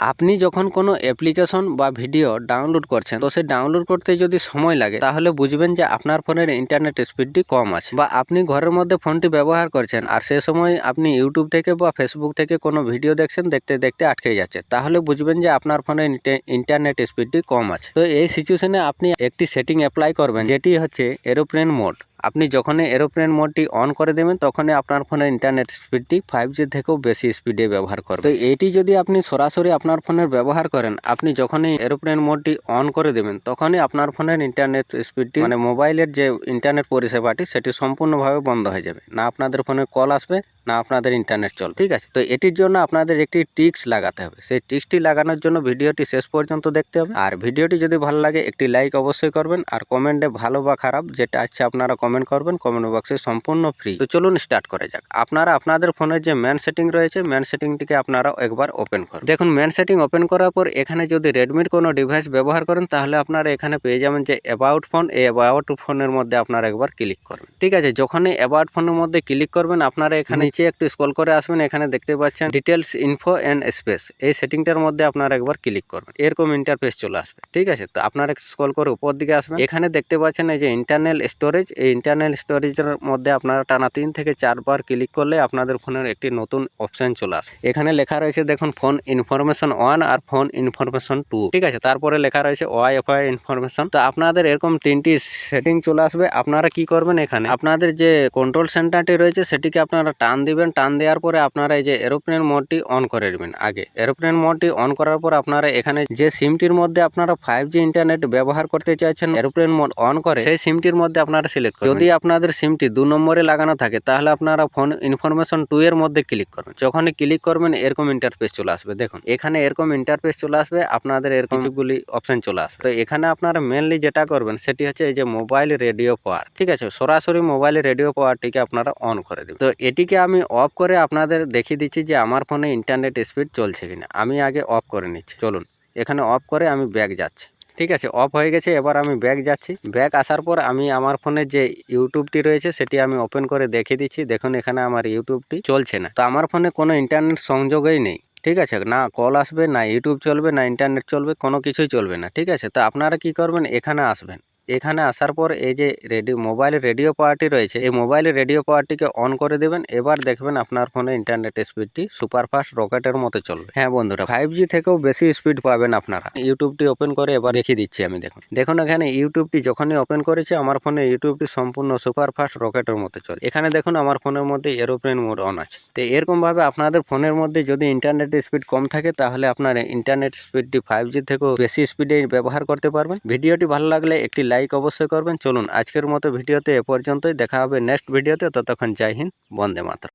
আপনি যখন কোনো অ্যাপ্লিকেশন বা ভিডিও ডাউনলোড করছেন, তো সেই ডাউনলোড করতে যদি সময় লাগে, তাহলে বুঝবেন যে আপনার ফোনের ইন্টারনেট স্পিডটি কম আছে। বা আপনি ঘরের মধ্যে ফোনটি ব্যবহার করছেন, আর সে সময় আপনি ইউটিউব থেকে বা ফেসবুক থেকে কোনো ভিডিও দেখছেন, দেখতে দেখতে আটকে যাচ্ছে। তাহলে বুঝবেন যে আপনার ফোনের ইন্টারনেট স্পিডটি কম আছে। তো এই সিচুয়েশনে আপনি একটি সেটিং অ্যাপ্লাই করবেন, যেটি হচ্ছে এরোপ্লেন মোড আপনি যখনই এরোপ্লেন মোডটি অন করে দেবেন, তখনই আপনার ফোনের ইন্টারনেট স্পিডটি ফাইভ জি থেকেও বেশি স্পিডে ব্যবহার করবে। তো এটি যদি আপনি সরাসরি আপনার ফোনের ব্যবহার করেন, আপনি যখনই এরোপ্লেন মোডটি অন করে দেবেন, তখনই আপনার ফোনের ইন্টারনেট স্পিডটি মানে মোবাইলের যে ইন্টারনেট পরিষেবাটি, সেটি সম্পূর্ণভাবে বন্ধ হয়ে যাবে। না আপনাদের ফোনে কল আসবে, না আপনাদের ইন্টারনেট চল ঠিক আছে? তো এটির জন্য আপনাদের একটি টিক্স লাগাতে হবে। সেই টিক্সটি লাগানোর জন্য ভিডিওটি শেষ পর্যন্ত দেখতে হবে। আর ভিডিওটি যদি ভালো লাগে, একটি লাইক অবশ্যই করবেন। আর কমেন্টে ভালো বা খারাপ, যেটা আছে আপনারা কমেন্ট করবেন কমেন্ট বক্সে সম্পূর্ণ ফ্রি তো চলুন স্টার্ট করে যাক। আপনারা আপনাদের ফোনের যে ম্যান সেটিং রয়েছে ম্যান সেটিংটিকে আপনারা একবার ওপেন করুন। দেখুন ম্যান সেটিং ওপেন করার পর এখানে যদি রেডমির কোনো ডিভাইস ব্যবহার করেন, তাহলে আপনারা এখানে পেয়ে যাবেন যে অ্যাবাউট ফোন এই অ্যাবাউট ফোনের মধ্যে আপনারা একবার ক্লিক করবেন। ঠিক আছে, যখনই অ্যাবাউট ফোনের মধ্যে ক্লিক করবেন, আপনারা এখানে নিচে একটু স্ক্রল করে আসবেন, এখানে দেখতে পাচ্ছেন ডিটেলস ইনফো অ্যান্ড স্পেস এই সেটিংটার মধ্যে আপনারা একবার ক্লিক করবেন। এরকম ইন্টারফেস চলে আসবে। ঠিক আছে, তো আপনারা স্ক্রল করে উপর দিকে আসবেন। এখানে দেখতে পাচ্ছেন এই যে ইন্টারনাল স্টোরেজ এই ইন্টারনাল স্টোরেজের মধ্যে আপনারা টানা তিন থেকে চারবার ক্লিক করলে আপনাদের ফোনের একটি নতুন অপশান চলে আসবে এখানে লেখা রয়েছে, দেখুন ফোন ইনফরমেশন ওয়ান আর ফোন ইনফরমেশন টু ঠিক আছে? তারপরে লেখা রয়েছে ওয়াইফাই ইনফরমেশন তো আপনাদের এরকম তিনটি সেটিং চলে আসবে। আপনারা কি করবেন এখানে? আপনাদের যে কন্ট্রোল সেন্টারটি রয়েছে, সেটিকে আপনারা টান দিবেন। টান দেওয়ার পরে আপনারা এই যে এরোপ্লেন মোডটি অন করে দেবেন আগে। এরোপ্লেন মোডটি অন করার পর আপনারা এখানে যে সিমটির মধ্যে আপনারা ফাইভ ইন্টারনেট ব্যবহার করতে চাইছেন এরোপ্লেন মোড অন করে, সেই সিমটির মধ্যে আপনারা সিলেক্ট যদি আপনাদের সিমটি দু নম্বরে লাগানো থাকে, তাহলে আপনারা ফোন ইনফরমেশন টু এর মধ্যে ক্লিক করবেন। যখনই ক্লিক করবেন, এরকম ইন্টারফেস চলে আসবে। দেখুন, এখানে এরকম ইন্টারফেস চলে আসবে, আপনাদের এরকম কিছুগুলি অপশন চলে আসবে। তো এখানে আপনারা মেনলি যেটা করবেন, সেটি হচ্ছে এই যে মোবাইল রেডিও পাওয়ার ঠিক আছে? সরাসরি মোবাইল রেডিও পাওয়ারটিকে আপনারা অন করে দেবেন। তো এটিকে আমি অফ করে আপনাদের দেখিয়ে দিচ্ছি যে আমার ফোনে ইন্টারনেট স্পিড চলছে কিনা। আমি আগে অফ করে নিচ্ছি। চলুন, এখানে অফ করে আমি ব্যাগ যাচ্ছি। ঠিক আছে অফ হয়ে গেছে, এবার আমি ব্যাগ যাচ্ছি। ব্যাগ আসার পর আমি আমার ফোনে যে ইউটিউবটি রয়েছে, সেটি আমি ওপেন করে দেখে দিচ্ছি। দেখুন, এখানে আমার ইউটিউবটি চলছে না। তো আমার ফোনে কোনো ইন্টারনেট সংযোগই নেই, ঠিক আছে? না কল আসবে, না ইউটিউব চলবে, না ইন্টারনেট চলবে, কোনো কিছুই চলবে না, ঠিক আছে? তো আপনারা কি করবেন? এখানে আসবেন। এখানে আসার পর এই যে রেডিও মোবাইল রেডিও পাওয়ারটি রয়েছে, এই মোবাইল রেডিও পাওয়ারটিকে অন করে দেবেন, এবার দেখবেন আপনার ফোনে ইন্টারনেট স্পিডটি সুপারফাস্ট রকেটের মতো চলবে। হ্যাঁ বন্ধুরা ফাইভ জি থেকেও বেশি স্পিড পাবেন আপনারা। ইউটিউবটি ওপেন করে এবার দেখিয়ে দিচ্ছি আমি, দেখুন। দেখুন এখানে ইউটিউবটি যখনই ওপেন করেছে, আমার ফোনে ইউটিউবটি সম্পূর্ণ সুপারফাস্ট রকেটের মতো চলে এখানে দেখুন আমার ফোনের মধ্যে এরোপ্লেন মোড অন আছে। তো এরকমভাবে আপনাদের ফোনের মধ্যে যদি ইন্টারনেট স্পিড কম থাকে, তাহলে আপনার ইন্টারনেট স্পিডটি ফাইভ জি থেকেও বেশি স্পিডে ব্যবহার করতে পারবেন। ভিডিওটি ভালো লাগলে একটি লাইক অবশ্যই করবেন। চলুন আজকের মতো ভিডিওতে এ পর্যন্তই। দেখা হবে নেক্সট ভিডিওতে ততক্ষণ জয় হিন্দ, বন্দে মাতরম।